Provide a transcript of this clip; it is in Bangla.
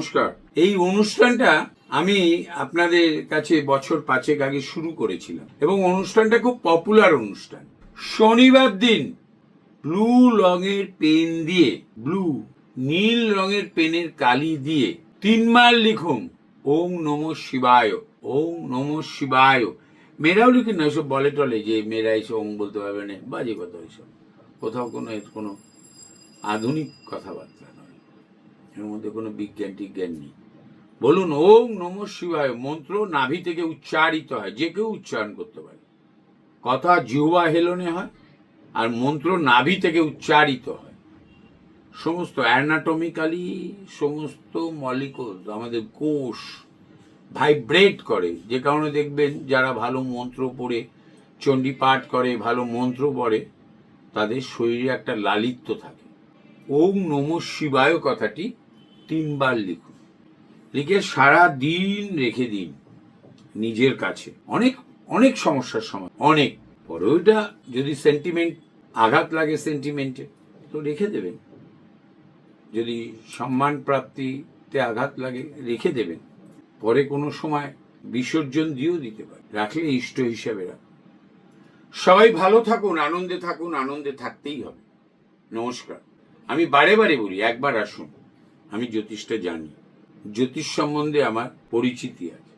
নমস্কার। এই অনুষ্ঠানটা আমি আপনাদের কাছে বছর পাঁচেক আগে শুরু করেছিলাম এবং অনুষ্ঠানটা খুব পপুলার অনুষ্ঠান। শনিবার দিন ব্লু রঙের পেন দিয়ে ব্লু নীল রঙের পেনের কালি দিয়ে তিনবার লিখুন, ওম নম শিবায়, ওম নম শিবায়। মেয়েরাও লিখুন না, এসব বলে টলে যে মেয়েরা এসে ওম বলতে পারবে না, বাজে কথা ওইসব কোথাও কোনো এর কোনো আধুনিক কথাবার্তা। নয় এর মধ্যে কোনো বিজ্ঞান টিজ্ঞান নেই। বলুন, ওম নম শিবায় মন্ত্র নাভি থেকে উচ্চারিত হয়, যে কেউ উচ্চারণ করতে পারে। কথা জিহ্বা হেলনে হয় আর মন্ত্র নাভি থেকে উচ্চারিত হয়। সমস্ত অ্যানাটমিক্যালি, সমস্ত মলিকুল আমাদের কোষ ভাইব্রেট করে। যে কারণে দেখবেন যারা ভালো মন্ত্র পড়ে চণ্ডী পাঠ করে, ভালো মন্ত্র পড়ে, তাদের শরীরে একটা লালিত্য থাকে। ওম নম শিবায় কথাটি তিনবার লিখুন। লিখে সারা দিন রেখে দিন নিজের কাছে। অনেক অনেক সমস্যার সময় অনেক। পরে ওইটা যদি সেন্টিমেন্ট আঘাত লাগে সেন্টিমেন্টে তো রেখে দেবেন। যদি সম্মান প্রাপ্তিতে আঘাত লাগে, রেখে দেবেন। পরে কোনো সময় বিসর্জন দিয়েও দিতে পারে রাখলে ইষ্ট হিসাবে রাখ সবাই ভালো থাকুন, আনন্দে থাকুন, আনন্দে থাকতেই হবে। নমস্কার। আমি বারে বারে বলি একবার আসুন আমি জ্যোতিষটা জানি। জ্যোতিষ সম্বন্ধে আমার পরিচিতি আছে।